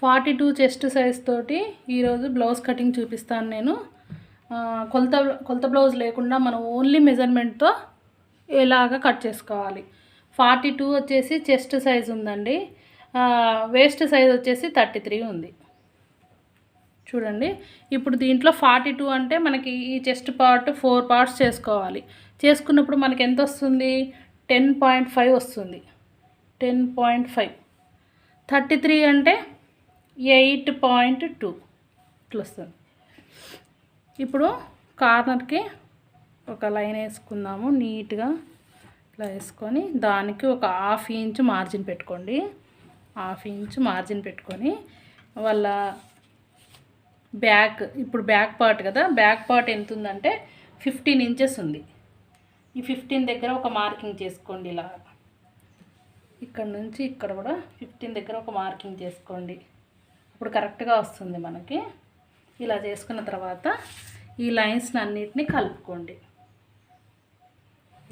Forty two chest size తోటి ఈరోజు blouse cutting చూపిస్తాను నేను. కొలత కొలత బ్లౌజ్ లేకుండా మనం ఓన్లీ మెజర్మెంట్తో ఎలాగ కట్ చేసుకోవాలి. ఫార్టీ టూ వచ్చేసి చెస్ట్ సైజ్ ఉందండి. వేస్ట్ సైజ్ వచ్చేసి థర్టీ త్రీ ఉంది. చూడండి. ఇప్పుడు దీంట్లో ఫార్టీ టూ అంటే మనకి ఈ చెస్ట్ పార్ట్ ఫోర్ పార్ట్స్ చేసుకోవాలి. చేసుకున్నప్పుడు మనకి ఎంత వస్తుంది? టెన్ పాయింట్ ఫైవ్ వస్తుంది. Ten point five. Thirty three అంటే ఎయిట్ పాయింట్ టూ. ఇట్లా వస్తుంది ఇప్పుడు కార్నర్కి ఒక లైన్ వేసుకుందాము నీట్గా ఇట్లా వేసుకొని దానికి ఒక హాఫ్ ఇంచ్ మార్జిన్ పెట్టుకోండి. హాఫ్ ఇంచ్ మార్జిన్ పెట్టుకొని వాళ్ళ బ్యాక్ ఇప్పుడు బ్యాక్ పార్ట్ కదా బ్యాక్ పార్ట్ ఎంత ఉందంటే ఫిఫ్టీన్ ఇంచెస్ ఉంది. ఈ ఫిఫ్టీన్ దగ్గర ఒక మార్కింగ్ చేసుకోండి ఇలా. ఇక్కడ నుంచి ఇక్కడ కూడా ఫిఫ్టీన్ దగ్గర ఒక మార్కింగ్ చేసుకోండి. ఇప్పుడు కరెక్ట్గా వస్తుంది మనకి. ఇలా చేసుకున్న తర్వాత ఈ లైన్స్ని అన్నిటినీ కలుపుకోండి.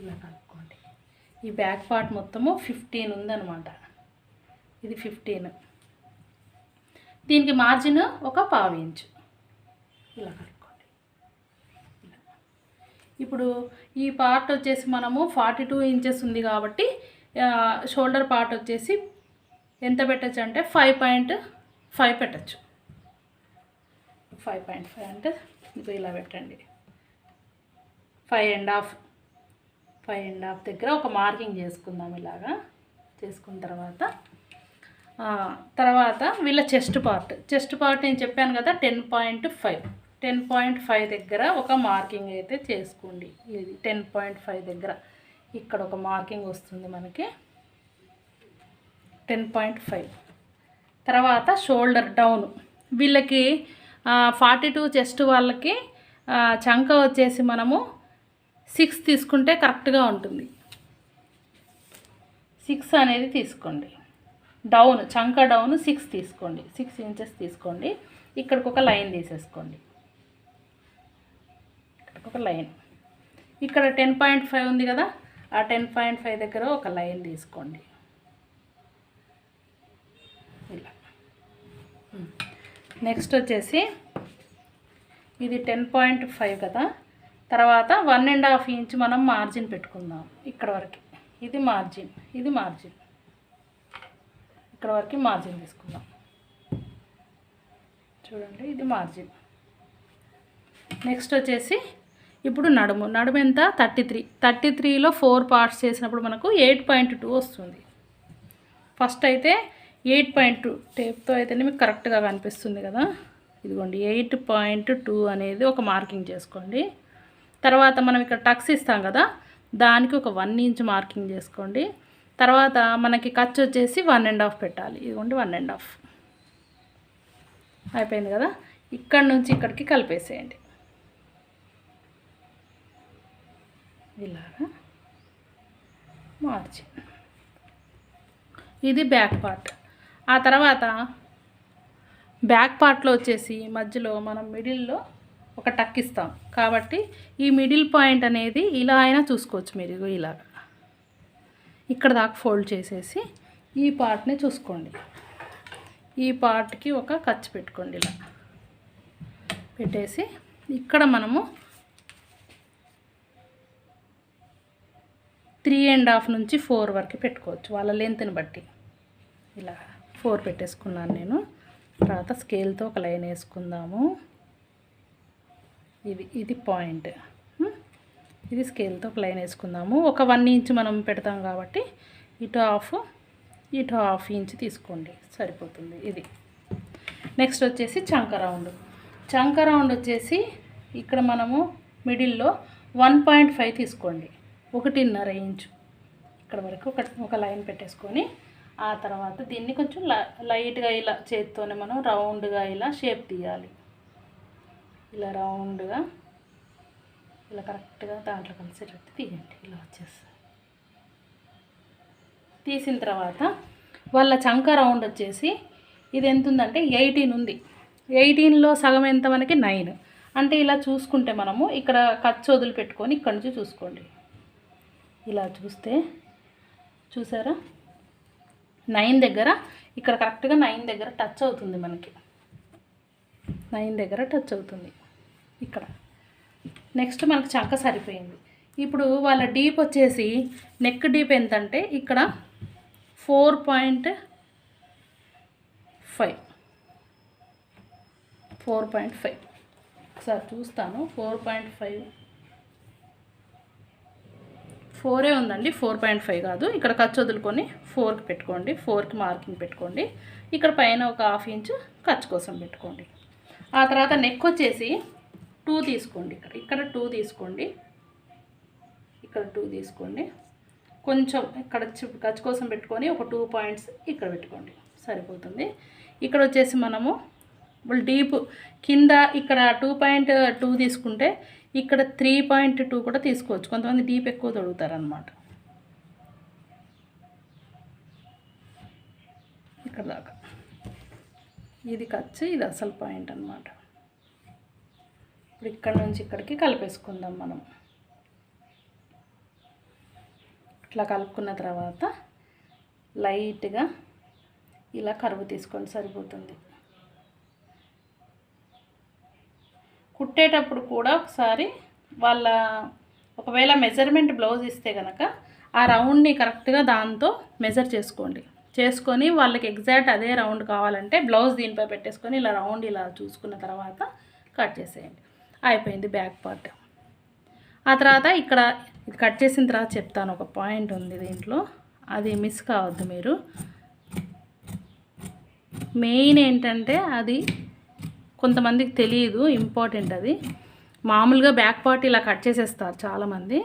ఇలా కలుపుకోండి. ఈ బ్యాక్ పార్ట్ మొత్తము ఫిఫ్టీన్ ఉందనమాట ఇది ఫిఫ్టీన్. దీనికి మార్జిన్ ఒక పావు ఇంచు. ఇలా కలుపుకోండి. ఇప్పుడు ఈ పార్ట్ వచ్చేసి మనము ఫార్టీ టూ ఇంచెస్ ఉంది కాబట్టి షోల్డర్ పార్ట్ వచ్చేసి ఎంత పెట్టచ్చు అంటే ఫైవ్ పాయింట్ ఫైవ్ పెట్టచ్చు. ఫైవ్ పాయింట్ ఫైవ్ అంటే ఇది ఇలా పెట్టండి. Five and half five and half దగ్గర ఒక మార్కింగ్ చేసుకుందాం ఇలాగా. చేసుకున్న తర్వాత తర్వాత వీళ్ళ చెస్ట్ పార్ట్. చెస్ట్ పార్ట్ నేను చెప్పాను కదా ten point five. Ten point five దగ్గర ఒక మార్కింగ్ అయితే చేసుకోండి. ఇది టెన్ పాయింట్ ఫైవ్ దగ్గర. ఇక్కడ ఒక మార్కింగ్ వస్తుంది మనకి. Ten point five. తర్వాత షోల్డర్ డౌన్. వీళ్ళకి ఫార్టీ టూ చెస్ట్ వాళ్ళకి చంక వచ్చేసి మనము సిక్స్ తీసుకుంటే కరెక్ట్గా ఉంటుంది. సిక్స్ అనేది తీసుకోండి. డౌన్ చంక డౌన్ సిక్స్ తీసుకోండి. సిక్స్ ఇంచెస్ తీసుకోండి. ఇక్కడికి ఒక లైన్ తీసేసుకోండి. ఇక్కడికి ఒక లైన్. ఇక్కడ టెన్ పాయింట్ ఫైవ్ ఉంది కదా ఆ టెన్ పాయింట్ ఫైవ్ దగ్గర ఒక లైన్ తీసుకోండి ఇలా నెక్స్ట్ వచ్చేసి ఇది టెన్ పాయింట్ ఫైవ్ కదా. తర్వాత వన్ అండ్ హాఫ్ ఇంచ్ మనం మార్జిన్ పెట్టుకుందాం. ఇక్కడ వరకు. ఇది మార్జిన్. ఇది మార్జిన్. ఇక్కడ వరకు మార్జిన్ తీసుకుందాం. చూడండి ఇది మార్జిన్. నెక్స్ట్ వచ్చేసి ఇప్పుడు నడుము. నడుము ఎంత? Thirty three. థర్టీ త్రీలో ఫోర్ పార్ట్స్ చేసినప్పుడు మనకు ఎయిట్ పాయింట్ టూ వస్తుంది. ఫస్ట్ అయితే ఎయిట్ పాయింట్ టూ టేప్తో అయితేనే మీకు కరెక్ట్గా కనిపిస్తుంది కదా. ఇదిగోండి ఎయిట్ పాయింట్ టూ అనేది ఒక మార్కింగ్ చేసుకోండి. తర్వాత మనం ఇక్కడ టక్స్ ఇస్తాం కదా దానికి ఒక వన్ ఇంచ్ మార్కింగ్ చేసుకోండి. తర్వాత మనకి ఖర్చు వచ్చేసి వన్ అండ్ హాఫ్ పెట్టాలి. ఇదిగోండి వన్ అండ్ హాఫ్. అయిపోయింది కదా? ఇక్కడ నుంచి ఇక్కడికి కలిపేసేయండి. ఇలాగా మార్చి. ఇది బ్యాక్ పార్ట్. ఆ తర్వాత బ్యాక్ పార్ట్లో వచ్చేసి మధ్యలో మనం మిడిల్లో ఒక టక్ ఇస్తాం. కాబట్టి ఈ మిడిల్ పాయింట్ అనేది ఇలా అయినా చూసుకోవచ్చు మీరు ఇలా ఇక్కడ దాకా ఫోల్డ్ చేసేసి ఈ పార్ట్ని చూసుకోండి. ఈ పార్ట్కి ఒక ఖర్చు పెట్టుకోండి ఇలా. పెట్టేసి ఇక్కడ మనము త్రీ అండ్ హాఫ్ నుంచి ఫోర్ వరకు పెట్టుకోవచ్చు వాళ్ళ లెంత్ని బట్టి. ఇలా. ఫోర్ పెట్టేసుకున్నాను నేను. తర్వాత స్కేల్తో ఒక లైన్ వేసుకుందాము. ఇది ఇది పాయింట్. ఇది స్కేల్తో ఒక లైన్ వేసుకుందాము. ఒక వన్ ఇంచ్ మనం పెడతాం కాబట్టి ఇటు హాఫ్ ఇటు హాఫ్ ఇంచ్ తీసుకోండి. సరిపోతుంది ఇది. నెక్స్ట్ వచ్చేసి చంక రౌండ్. చంక రౌండ్ వచ్చేసి ఇక్కడ మనము మిడిల్లో వన్ పాయింట్ ఫైవ్ తీసుకోండి. ఒకటిన్నర ఇంచు. ఇక్కడ వరకు ఒక ఒక లైన్ పెట్టేసుకొని ఆ తర్వాత దీన్ని కొంచెం లైట్గా ఇలా చేత్తోనే మనం రౌండ్గా ఇలా షేప్ తీయాలి. ఇలా రౌండ్గా ఇలా కరెక్ట్గా దాంట్లో కలిసేటట్టు తీయండి. ఇలా వచ్చేస్తుంది. తీసిన తర్వాత వాళ్ళ చంక రౌండ్ వచ్చేసి ఇది ఎంత ఉందంటే ఎయిటీన్ ఉంది. ఎయిటీన్లో సగం ఎంత మనకి? నైన్. అంటే ఇలా చూసుకుంటే మనము ఇక్కడ ఖర్చు వదిలిపెట్టుకొని ఇక్కడ నుంచి చూసుకోండి. ఇలా చూస్తే చూసారా? నైన్ దగ్గర ఇక్కడ కరెక్ట్గా నైన్ దగ్గర టచ్ అవుతుంది మనకి. నైన్ దగ్గర టచ్ అవుతుంది ఇక్కడ. నెక్స్ట్ మనకు చంక సరిపోయింది. ఇప్పుడు వాళ్ళ డీప్ వచ్చేసి నెక్ డీప్ ఎంతంటే ఇక్కడ four point five four point five ఒకసారి చూస్తాను. ఫోర్ పాయింట్ ఫైవ్ ఫోరే ఉందండి ఫోర్ పాయింట్ ఫైవ్ కాదు. ఇక్కడ ఖర్చు వదులుకొని ఫోర్కి పెట్టుకోండి ఫోర్కి మార్కింగ్ పెట్టుకోండి. ఇక్కడ పైన ఒక హాఫ్ ఇంచ్ ఖర్చు కోసం పెట్టుకోండి. ఆ తర్వాత నెక్ వచ్చేసి టూ తీసుకోండి ఇక్కడ. ఇక్కడ టూ తీసుకోండి. ఇక్కడ టూ తీసుకోండి. కొంచెం ఇక్కడ ఖర్చు కోసం పెట్టుకొని ఒక టూ పాయింట్స్ ఇక్కడ పెట్టుకోండి. సరిపోతుంది. ఇక్కడ వచ్చేసి మనము డీప్ కింద ఇక్కడ టూ పాయింట్ టూ తీసుకుంటే ఇక్కడ త్రీ పాయింట్ టూ కూడా తీసుకోవచ్చు. కొంతమంది డీప్ ఎక్కువ తొడుగుతారనమాట ఇక్కడ దాకా. ఇది ఖర్చు ఇది అసలు పాయింట్ అన్నమాట. ఇప్పుడు ఇక్కడ నుంచి ఇక్కడికి కలిపేసుకుందాం మనం. ఇట్లా కలుపుకున్న తర్వాత లైట్గా ఇలా కరువు తీసుకొని సరిపోతుంది. కుట్టేటప్పుడు కూడా ఒకసారి వాళ్ళ ఒకవేళ మెజర్మెంట్ బ్లౌజ్ ఇస్తే కనుక ఆ రౌండ్ని కరెక్ట్గా దాంతో మెజర్ చేసుకోండి. చేసుకొని వాళ్ళకి ఎగ్జాక్ట్ అదే రౌండ్ కావాలంటే బ్లౌజ్ దీనిపై పెట్టేసుకొని ఇలా రౌండ్ ఇలా చూసుకున్న తర్వాత కట్ చేసేయండి. అయిపోయింది బ్యాక్ పార్ట్ ఆ తర్వాత ఇక్కడ ఇది కట్ చేసిన తర్వాత చెప్తాను ఒక పాయింట్ ఉంది దీంట్లో. అది మిస్ కావద్దు మీరు. మెయిన్ ఏంటంటే అది కొంతమందికి తెలియదు ఇంపార్టెంట్ అది. మామూలుగా బ్యాక్ పార్ట్ ఇలా కట్ చేసేస్తారు చాలామంది.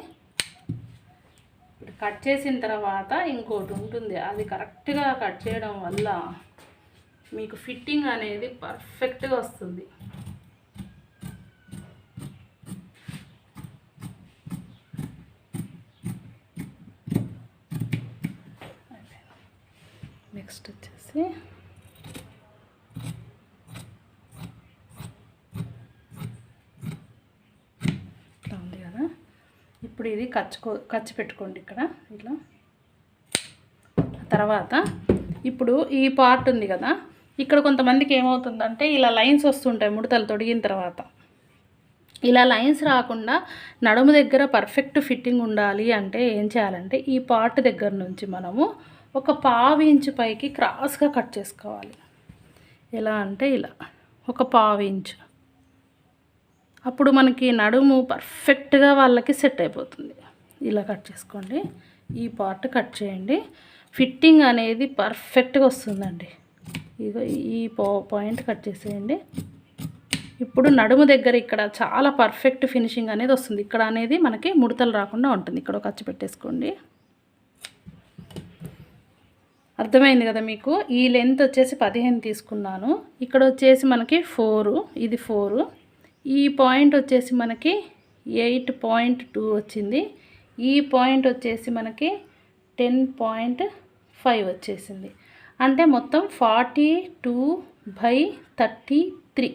కట్ చేసిన తర్వాత ఇంకోటి ఉంటుంది. అది కరెక్ట్గా కట్ చేయడం వల్ల మీకు ఫిట్టింగ్ అనేది పర్ఫెక్ట్గా వస్తుంది. నెక్స్ట్ వచ్చేసి ఇట్లా ఉంది కదా ఇప్పుడు ఇది కచ్చుకో కచ్చి పెట్టుకోండి ఇక్కడ ఇట్లా తర్వాత ఇప్పుడు ఈ పార్ట్ ఉంది కదా ఇక్కడ కొంతమందికి ఏమవుతుందంటే ఇలా లైన్స్ వస్తుంటాయి ముడతలు తొడిగిన తర్వాత. ఇలా లైన్స్ రాకుండా నడుము దగ్గర పర్ఫెక్ట్ ఫిట్టింగ్ ఉండాలి అంటే ఏం చేయాలంటే ఈ పార్ట్ దగ్గర నుంచి మనము ఒక పావు ఇంచు పైకి క్రాస్గా కట్ చేసుకోవాలి. ఎలా అంటే ఇలా ఒక పావు ఇంచు. అప్పుడు మనకి నడుము పర్ఫెక్ట్గా వాళ్ళకి సెట్ అయిపోతుంది. ఇలా కట్ చేసుకోండి. ఈ పార్ట్ కట్ చేయండి. ఫిట్టింగ్ అనేది పర్ఫెక్ట్గా వస్తుందండి. ఇగో ఈ పాయింట్ కట్ చేసేయండి. ఇప్పుడు నడుము దగ్గర ఇక్కడ చాలా పర్ఫెక్ట్ ఫినిషింగ్ అనేది వస్తుంది. ఇక్కడ అనేది మనకి ముడతలు రాకుండా ఉంటుంది. ఇక్కడ ఒక ఖర్చు పెట్టేసుకోండి. అర్థమైంది కదా మీకు? ఈ లెంత్ వచ్చేసి పదిహేను తీసుకున్నాను. ఇక్కడ వచ్చేసి మనకి ఫోరు ఇది ఫోరు ఈ పాయింట్ వచ్చేసి మనకి ఎయిట్ పాయింట్ టూ వచ్చింది. ఈ పాయింట్ వచ్చేసి మనకి టెన్ పాయింట్ ఫైవ్ వచ్చేసింది. అంటే మొత్తం forty two by thirty three.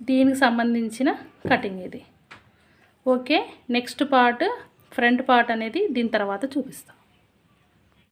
దీనికి సంబంధించిన కటింగ్ ఇది. Okay next part front part అనేది దీని తర్వాత చూపిస్తాం.